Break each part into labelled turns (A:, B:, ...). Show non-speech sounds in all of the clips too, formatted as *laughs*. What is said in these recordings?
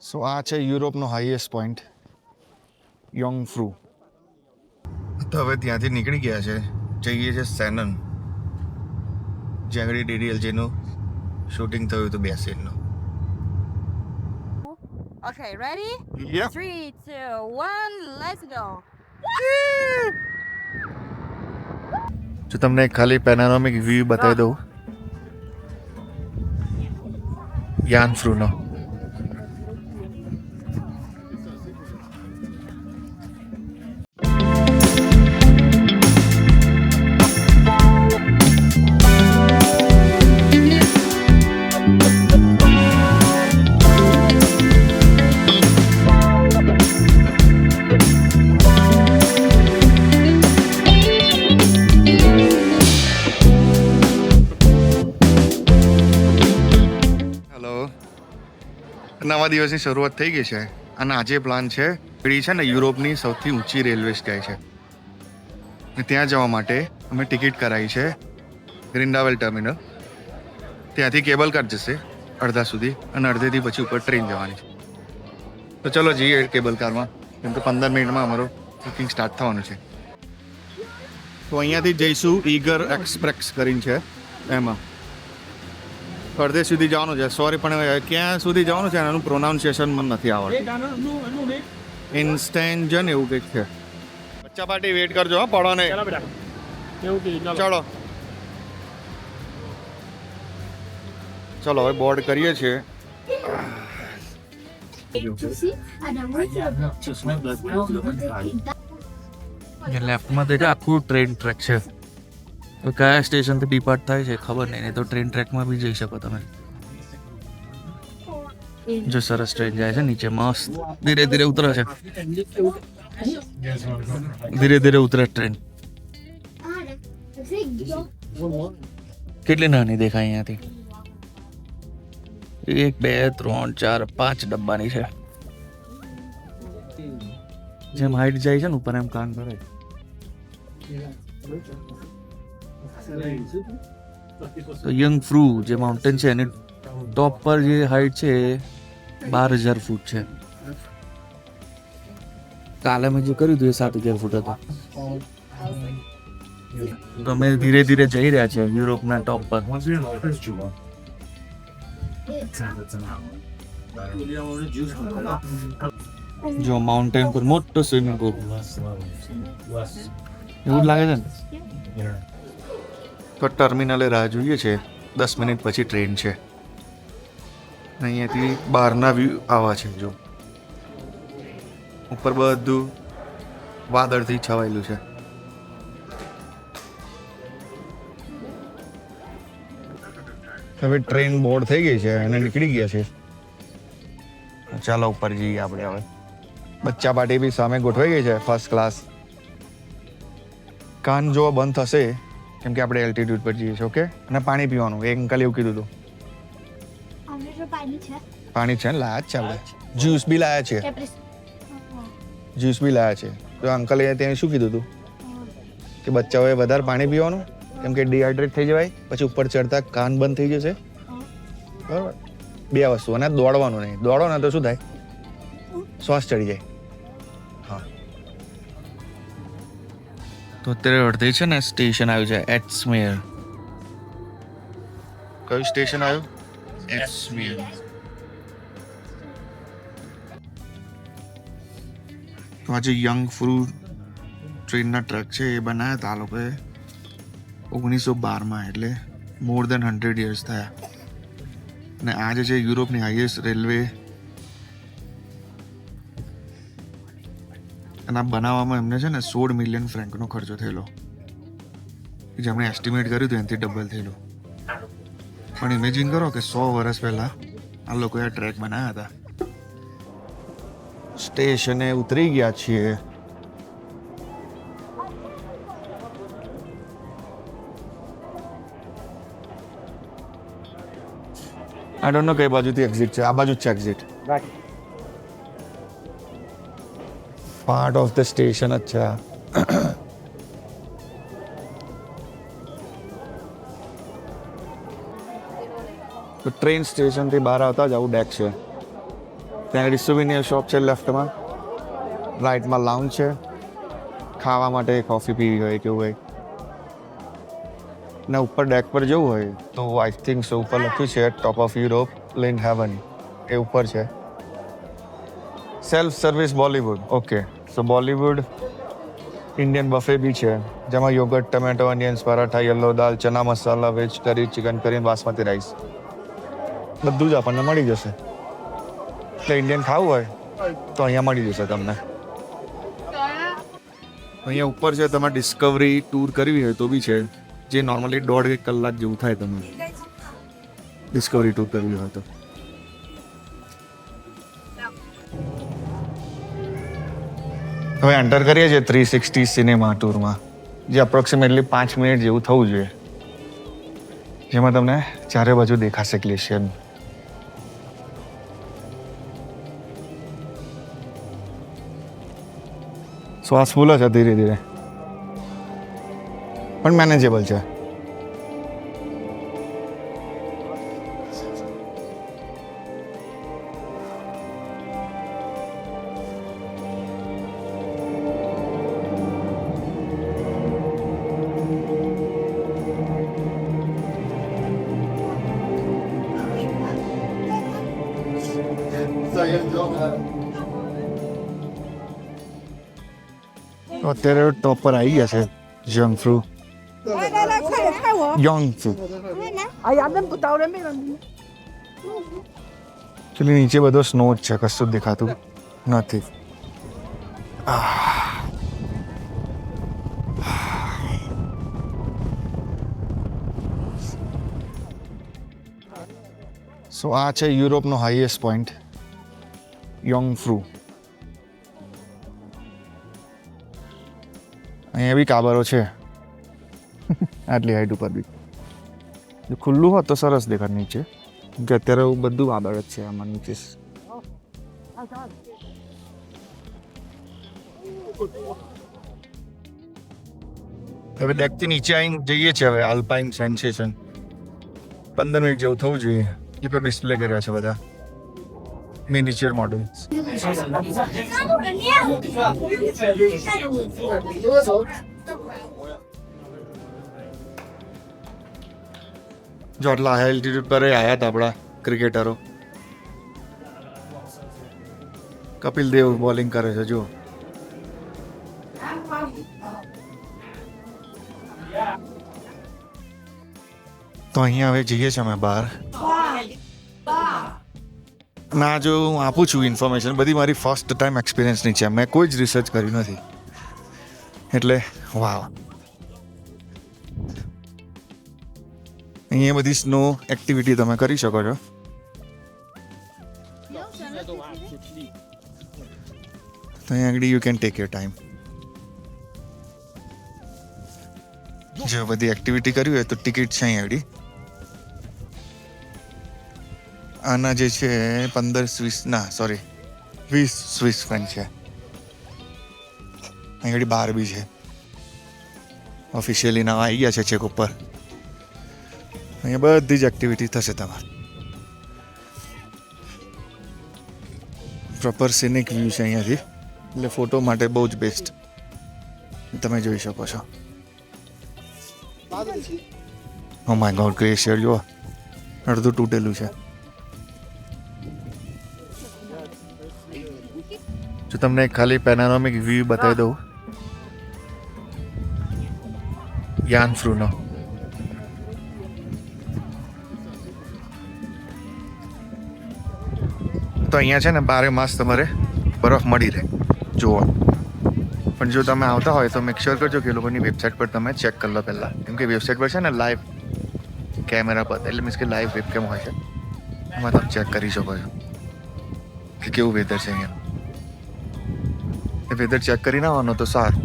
A: સો આ છે યુરોપનો હાઈએસ્ટ પોઈન્ટ યોંગ ફ્રુ તો હવે ત્યાંથી નીકળી ગયા છે. જઈએ છે સેનન જેંગડી ડીડીએલજીનું શૂટિંગ થયું હતું બે સીનનું
B: Okay, ready?
A: Yeah.
B: Three, two, one, let's go.
A: જો તમને ખાલી પેનારોમિક વ્યૂ બતાવી દઉં. યાન ફ્રુનો નવા દિવસની શરૂઆત થઈ ગઈ છે અને આજે પ્લાન છે, પેઢી છે ને યુરોપની સૌથી ઊંચી રેલવે સ્કાય છે. ને ત્યાં જવા માટે અમે ટિકિટ કરાવી છે ગ્રિન્ડાવેલ ટર્મિનલ ત્યાંથી કેબલ કાર જશે અડધા સુધી અને અડધેથી પછી ઉપર ટ્રેન જવાની છે. તો ચલો જઈએ કેબલ કારમાં કેમ કે પંદર મિનિટમાં અમારું બુકિંગ સ્ટાર્ટ થવાનું છે. તો અહીંયાથી જઈશું ઈગર એક્સપ્રેસ કરીને છે, એમાં. અડધે સુધી જવાનું છે. સોરી પણ ક્યાં સુધી જવાનું છે? એનું પ્રોનાઉન્સિએશન મને નથી આવડતું. ઇન્સ્ટેન્જન એવું કંઈક છે. બચ્ચા પાર્ટી વેઇટ કરજો હા પડો નહીં. ચલો ચલો. હવે બોર્ડ કરીએ છીએ.
C: લેફ્ટમાં દેખે આખું ટ્રેન ટ્રેક છે. તો કયા સ્ટેશનથી ડિપાર્ટ થાય છે ખબર નહીં નહીં તો ટ્રેન ટ્રેકમાં બી જઈ શકો તમે. જો સરસ ટ્રેન જાય છે, નીચે મસ્ત. ધીરે ધીરે ઉતરે છે. ધીરે ધીરે ઉતરે ટ્રેન કેટલી નાની દેખાય અહીંયાથી? એક, બે, ત્રણ, ચાર, પાંચ ડબ્બાની છે. જેમ હાઈટ જાય છે ને, ઉપર એમ કામ ભરાય તો યંગ ફ્રુ જે માઉન્ટેન છે, એની ટોપ પર જે હાઈટ છે, એ બાર હજાર ફૂટ છે. કાલે મેં જે કર્યું હતું, એ સાત હજાર ફૂટ હતો. તો અમે ધીરે ધીરે જઈ રહ્યા છે યુરોપના ટોપ પર. જો માઉન્ટેન પર મોટો સ્વિમિંગ પુલ એવું લાગે છે ને?
A: તો ટર્મિનલે રાહ જોઈએ છે. દસ મિનિટ પછી ટ્રેન છે. અહીંયાથી બહારના વ્યૂ આવા છે, જો. ઉપર બધું વાદળથી છવાયેલું છે. હવે ટ્રેન બોર્ડ થઈ ગઈ છે અને નીકળી ગયા છે. ચાલો ઉપર જઈએ આપણે હવે. બચ્ચા પાર્ટી બી સામે ગોઠવાઈ ગઈ છે ફર્સ્ટ ક્લાસ કાન જોવા બંધ થશે. કેમ કે આપણે એલ્ટિટ્યુડ પર જઈએ છીએ ઓકે અને પાણી પીવાનું એક અંકલ એવું કીધું હતું પાણી છે. લાયા છે આપણે. જ્યુસ બી લાયા છે. જ્યુસ બી લાયા છે. તો અંકલે ત્યાં શું કીધું હતું કે બચ્ચાઓએ વધારે પાણી પીવાનું કેમ કે ડિહાઇડ્રેટ થઈ જવાય પછી ઉપર ચડતા કાન બંધ થઈ જશે. બરાબર. બે વસ્તુ અને દોડવાનું નહીં. દોડો ને તો શું થાય? શ્વાસ ચડી જાય.
C: તો અત્યારે અડધે છે ને સ્ટેશન આવ્યું છે એટ્સમેર
A: કયું સ્ટેશન આવ્યું? એક્સમિયર તો આજે યંગ ફ્રૂ ટ્રેનના ટ્રક છે, એ બનાવ્યા હતા આ લોકોએ ઓગણીસો બારમાં એટલે મોર દેન હંડ્રેડ યર્સ થયા. અને આ જે છે, યુરોપની હાઈએસ્ટ રેલવે અને આ બનાવવામાં એમને છે ને સોળ મિલિયન ફ્રેન્કનો ખર્ચો થયેલો. જેમણે એસ્ટિમેટ કર્યું હતું એનાથી ડબલ થયેલું. પણ ઇમેજિન કરો કે સો વર્ષ પહેલા આ લોકોએ આ ટ્રેક બનાવ્યા હતા. સ્ટેશને ઉતરી ગયા છીએ. આઈ ડોન્ટ નો કઈ બાજુથી એક્ઝિટ છે. આ બાજુ જ છે exit part of the station જ છે તો ટ્રેન સ્ટેશનથી બહાર આવતા જ આવું ડેક છે. ત્યાં આગળ સુવિનિયર શોપ છે લેફ્ટમાં રાઇટમાં લાઉન્જ છે. ખાવા માટે કોફી પીવી હોય કેવું હોય. ને ઉપર ડેક પર જવું હોય તો આઈ થિંક સો ઉપર લખ્યું છે top of Europe Lindt heaven એ ઉપર છે. Self service Bollywood okay so Bollywood Indian buffet બી છે જેમાં yogurt tomato onions paratha yellow dal chana masala veg curry chicken curry basmati rice બધું જ આપણને મળી જશે. એટલે ઇન્ડિયન ખાવું હોય, તો અહીંયા મળી જશે તમને. અહીંયા ઉપર છે તમારે ડિસ્કવરી ટૂર કરવી હોય તો બી છે, જે નોર્મલી દોઢ એક કલાક જેવું થાય તમે ડિસ્કવરી ટૂર કરવી હોય તો. હવે એન્ટર કરીએ છીએ થ્રી સિક્સટી સિનેમા ટૂરમાં જે અપ્રોક્સિમેટલી પાંચ મિનિટ જેવું થવું જોઈએ. જેમાં તમને ચારે બાજુ દેખાશે ગ્લેશિયર શ્વાસ ફૂલે છે ધીરે ધીરે. પણ મેનેજેબલ છે. અત્યારે ટોપ પર આવી ગયા છે જંગ ફ્રૂ યંગ ફ્રૂ ચલી નીચે બધો સ્નો જ છે કશું દેખાતું નથી સો આ છે યુરોપનો હાઈએસ્ટ પોઈન્ટ યંગ ફ્રૂ અહીંયા બી કાબરો છે. *laughs* આટલી હાઈટ ઉપર બી. ખુલ્લું હોત તો સરસ દેખાત નીચે. કે અત્યારે બધું વાદળ જ છે આમાં નીચે. હવે ડેકથી નીચે આવીને જઈએ છીએ હવે. આલ્પાઇન સેન્સેશન પંદર મિનિટ જેવું થવું જોઈએ. એ પર ડિસ્પ્લે કર્યા છે બધા. મિનિચર મોડલ્સ જો આટલા હાઈ એલ્ટિટ્યુડ પર આવ્યા હતા આપણા ક્રિકેટરો કપિલ દેવ બોલિંગ કરે છે જો તો અહીંયા હવે જઈએ છીએ અમે બહાર. ના, જો હું આપું છું ઇન્ફોર્મેશન બધી મારી ફર્સ્ટ ટાઈમ એક્સપિરિયન્સની છે. મેં કોઈ જ રિસર્ચ કર્યું નથી. એટલે વાવ અહીંયા બધી સ્નો એક્ટિવિટી તમે કરી શકો છો. તો અહીંયા આગળ you can take your time જો બધી એક્ટિવિટી કરવી હોય તો ટિકિટ છે અહીંયા આગળ. આના જે છે પંદર સ્વીસ ના સોરી વીસ સ્વીસ ફેન છે. અહીંયા બાર બી છે. ઓફિશિયલી નવા આવી ગયા છે ચેક ઉપર. અહીંયા બધી જ એક્ટિવિટી થશે તમારે. પ્રોપર સિનિક વ્યૂ છે અહીંયાથી. એટલે ફોટો માટે બહુ જ બેસ્ટ તમે જોઈ શકો છો. ઓ માય ગોડ ગ્લેશિયર જુઓ. અડધું તૂટેલું છે. જો તમને ખાલી પેનારોમિક વ્યૂ બતાવી દઉં. યાન ફ્રૂનો તો અહીંયા છે ને બારે માસ તમારે બરફ મળી રહે. જુઓ. પણ જો તમે આવતા હોય તો મેક શ્યોર કરજો કે એ લોકોની વેબસાઇટ પર તમે ચેક કરી લો પહેલાં. કેમ કે વેબસાઇટ પર છે ને લાઈવ કેમેરા પર એટલે મીન્સ કે લાઈવ વેબકેમ હોય છે. એમાં તમે ચેક કરી શકો છો. કે કેવું વેધર છે અહીંયા. વેધર ચેક કરી નાખવાનો તો સારું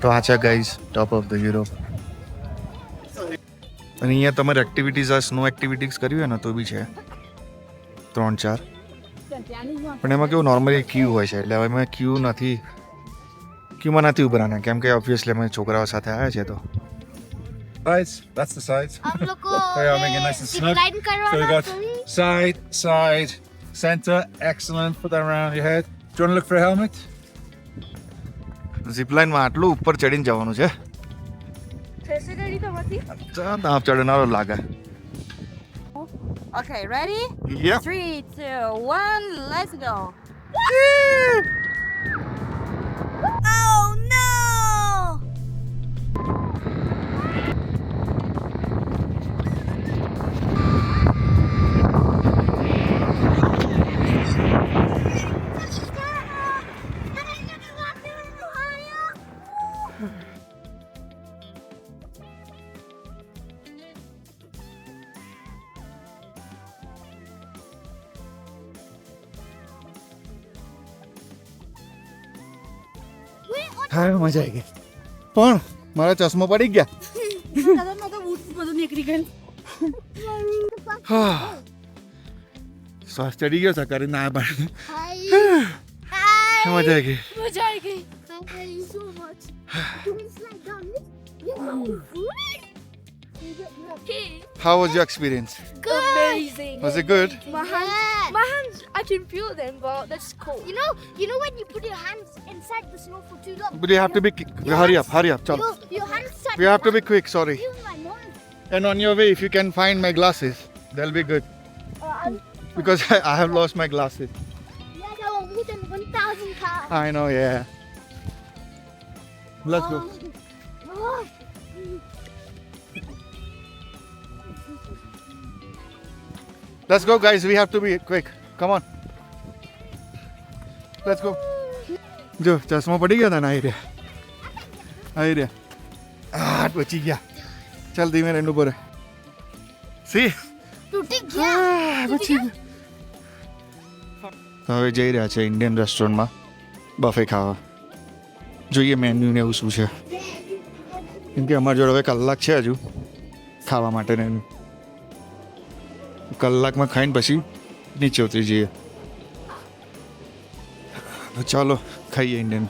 A: તો આ છે guys top of the Europe અને અહીંયા તમારે એક્ટિવિટીઝ આ સ્નો એક્ટિવિટીઝ કરવી હોય ને તો બી છે ત્રણ ચાર પણ એમાં કેવું નોર્મલી ક્યુ હોય છે એટલે હવે મેં ક્યુ નથી ક્યુમાં નથી ઉભરાના કેમ કે ઓબ્વિયસલી અમે છોકરાઓ સાથે આવ્યા છે તો
D: Guys, that's the
E: side. I'm looking.
D: they are making nice and snug. So we got side, side, center. Excellent. Put that around your head. Do you want to look for a helmet?
A: ઝીપલાઇનમાં આટલું ઉપર ચડીને જવાનું છે આપ ચડનારો લાગે
B: Okay, ready?
A: Yup
B: Three, two, one, let's go.
A: મજા આવી ગઈ. પણ મારા ચશ્મા પડી ગયા. હા. શ્વાસ ચડી ગયો સકારી ના પણ મજા આવી ગઈ.
F: મજા આવી ગઈ Thank you so much. Can we slide down this?
A: How was your experience?
F: Amazing.
A: Was it good?
F: My hands, my hands, I can feel them, but that's cool. You know, you know when you put your hands inside the snow for too long.
A: But you have to be hurry up, hurry up, chalo.
F: Your, your hands start.
A: We have to be quick, sorry.
F: Even my nose.
A: And on your way, if you can find my glasses, they'll be good.
F: Uh,
A: Because I, *laughs* I have lost my glasses.
F: yeah, they were more than 1,000 pounds.
A: I know, yeah. Let's go.
F: Oh.
A: Let's go, guys. We have to be quick. Come on. Let's go. જો ચશ્મા પડી ગયા હતા ને આવી રહ્યા આવી રહ્યા આઠ બચી ગયા. ચાલ ધીમે રેન્ડ ઉપર સી.
F: તૂટી ગયા.
A: બચી ગયા. હવે જઈ રહ્યા છે ઇન્ડિયન રેસ્ટોરન્ટમાં બફે ખાવા. જોઈએ મેન્યુ ને એવું શું છે. કેમ કે અમારી જોડે હવે કલાક છે હજુ. ખાવા માટે ને એનું. કલાકમાં ખાઈને પછી નીચે ઉતરી જઈએ. ચાલો, ખાઈએ ઇન્ડિયન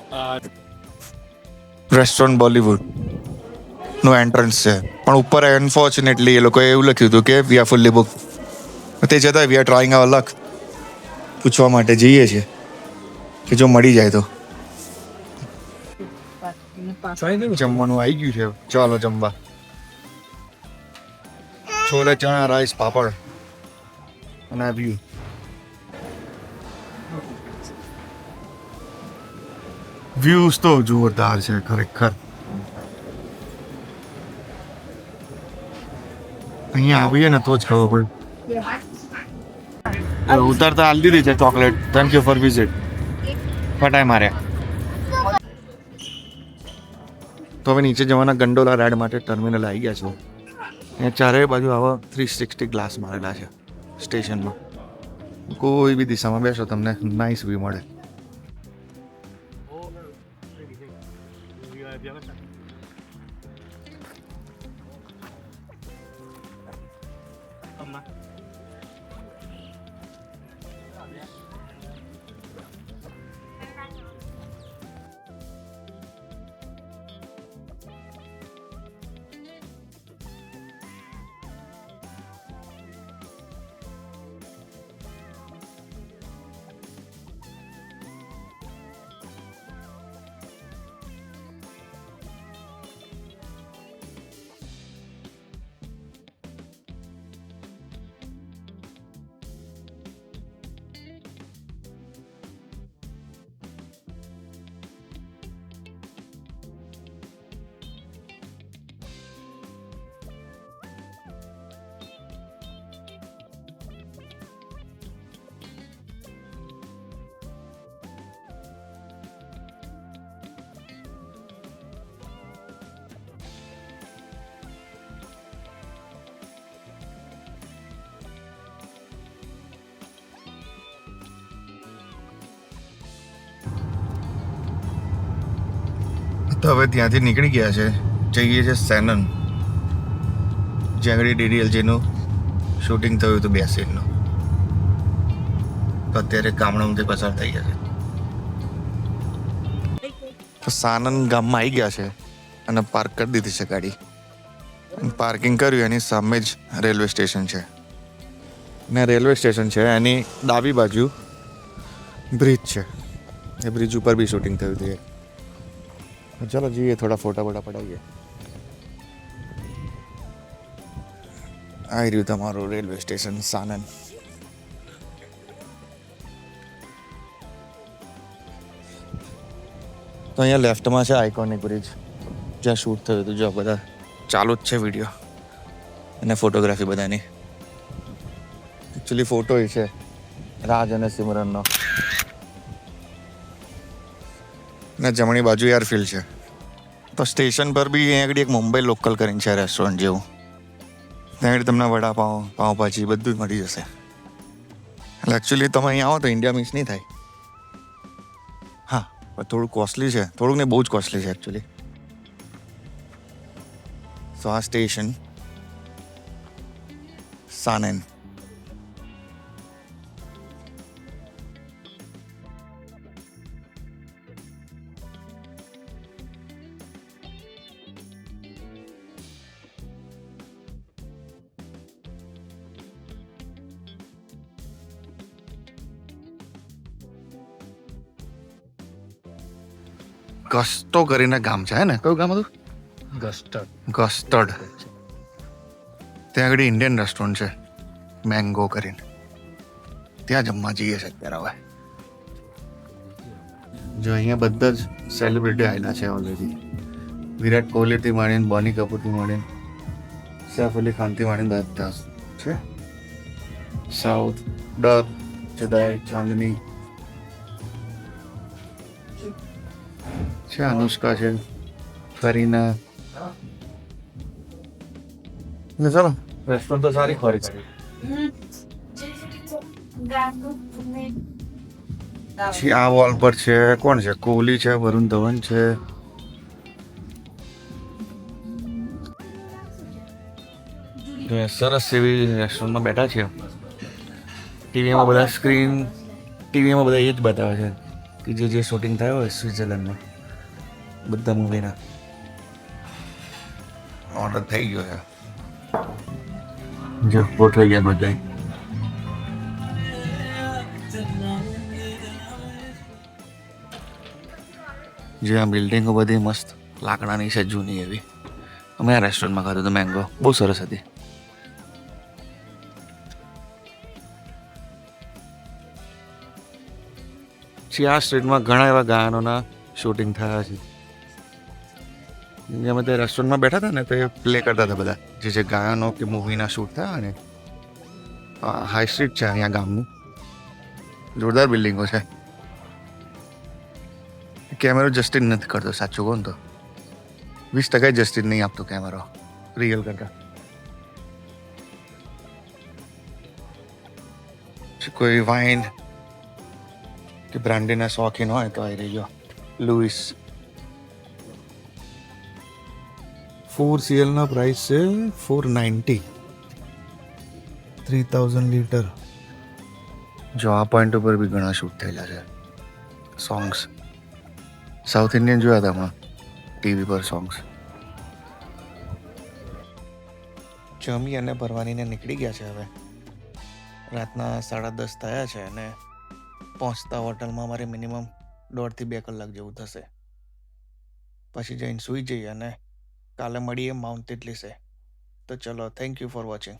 A: રેસ્ટોરન્ટ બોલીવુડનું એન્ટ્રન્સ છે. પણ ઉપર અનફોર્ચ્યુનેટલી એ લોકોએ એવું લખ્યું હતું કે વી આર ફુલ્લી બુક તે જતાં વી આર ટ્રાઈંગ અવર લક પૂછવા માટે જઈએ છીએ કે જો મળી જાય તો. જમવાનું આવી ગયું છે. ચાલો જમવા. છોલે, ચણા, રાઈસ, પાપડ. અને આ વ્યૂ વ્યૂઝ તો જોરદાર છે ખરેખર. અહીંયા આવીએ ને તો જ ખબર પડે. ઉતારતા હાલ દીધી છે chocolate. Thank you for visit ફટાય માર્યા. તો હવે નીચે જવાના ગંડોલા રાઈડ માટે ટર્મિનલ આવી ગયા છો. અહીંયા ચારેય બાજુ આવા થ્રી સિક્સટી ગ્લાસ મારેલા છે. સ્ટેશનમાં. કોઈ બી દિશામાં બેસો તમને નાઇસ વ્યૂ મળે. તો હવે ત્યાંથી નીકળી ગયા છે. જઈએ છે સેનન. જ્યાં આગળ ડીડીએલજીનું શૂટિંગ થયું હતું બે સીનનું. તો અત્યારે ગામડામાંથી પસાર થઈ ગયા છે. તો સાનન ગામમાં આવી ગયા છે અને પાર્ક કરી દીધી છે ગાડી. પાર્કિંગ કર્યું, એની સામે જ રેલવે સ્ટેશન છે. ને રેલવે સ્ટેશન છે, એની ડાબી બાજુ બ્રિજ છે. એ બ્રિજ ઉપર બી શૂટિંગ થયું હતું ચાલો જઈએ થોડા ફોટા ફોટા પડાવીએ આવી રહ્યું તમારું રેલવે સ્ટેશન સાનંદ તો અહીંયા લેફ્ટમાં છે આઇકોનિક બ્રિજ જ્યાં શૂટ થયું હતું જો બધા ચાલુ જ છે વીડિયો અને ફોટોગ્રાફી બધાની એકચ્યુઅલી ફોટો છે રાજ અને સિમરનનો ને જમણી બાજુ એરફિલ્ડ છે. તો સ્ટેશન પર બી અહીંયા આગળ એક મુંબઈ લોકલ કરીને છે રેસ્ટોરન્ટ જેવું. ત્યાં આગળ તમને વડાપાઉં પાઉંભાજી બધું જ મળી જશે. એટલે એકચ્યુઅલી તમે અહીંયા આવો તો ઇન્ડિયા મિક્સ નહીં થાય. હા, પણ થોડું કોસ્ટલી છે. થોડુંક ને બહુ જ કોસ્ટલી છે એકચ્યુઅલી સો આ સ્ટેશન સાનન ગસ્તો કરીને ગામ છે હે ને? કયું ગામ હતું?
C: ગસ્ટડ
A: ગસ્ટડ ત્યાં આગળ ઇન્ડિયન રેસ્ટોરન્ટ છે મેંગો કરીને. ત્યાં જમવા જઈએ છે અત્યારે હવે. જો અહીંયા બધા જ સેલિબ્રિટી આવેલા છે ઓલરેડી વિરાટ કોહલીથી માંડીને બોની કપૂરથી માંડીને સૈફ અલી ખાનથી માંડીને બધા છે. સાઉથ ડર જદાય ચાંદની છે અનુષ્કા છે કરીના ને ચાલો.
C: રેસ્ટોરન્ટ તો સારી ખોરી છે.
A: પછી આ વોલ પર છે કોણ છે? કોહલી છે વરુણ ધવન છે. તો સરસ એવી રેસ્ટોરન્ટમાં બેઠા છે. ટીવીમાં બધા સ્ક્રીન ટીવીમાં બધા એ જ બતાવે છે કે જે જે શૂટિંગ થયો હોય સ્વિટ્ઝરલેન્ડમાં. બધા મૂવીના ઓર્ડર થઈ ગયો છે. જો ગોઠવાઈ ગયા બધા જે આ બિલ્ડિંગો બધી મસ્ત લાકડાની છે જૂની એવી. અમે આ રેસ્ટોરન્ટમાં ખાધું હતું મેંગો બહુ સરસ હતી. પછી આ સ્ટ્રીટમાં ઘણા એવા ગાયનોના શૂટિંગ થયા છે. જે અમે તે રેસ્ટોરન્ટમાં બેઠા હતા ને, તો એ પ્લે કરતા હતા બધા. જે જે ગાયનો કે મૂવીના શૂટ થયા ને હાઈ સ્ટ્રીટ છે અહીંયા ગામનું. જોરદાર બિલ્ડિંગો છે. કેમેરો જસ્ટિન નથી કરતો, સાચું કહું તો. વીસ ટકા જસ્ટિન નહીં આપતો કેમેરો રિયલ કરતા કોઈ વાઇન કે બ્રાન્ડીના શોખીન હોય તો આવી રહ્યો લુઈસ ફોર સીએલના પ્રાઇસ છે four ninety three thousand litre જો આ પોઈન્ટ ઉપર બી ઘણા શૂટ થયેલા છે. સોંગ્સ સાઉથ ઇન્ડિયન જોયા હતા હમણાં ટીવી પર સોંગ્સ જમી અને ભરવાનીને નીકળી ગયા છે હવે. રાતના સાડા દસ થયા છે અને પહોંચતા હોટલમાં અમારે મિનિમમ દોઢથી બે કલાક જેવું થશે. પછી જઈને સૂઈ જઈએ અને કાલે મળીએ માઉન્ટ ઇટલીસે તો ચલો થેન્ક યુ ફોર વોચિંગ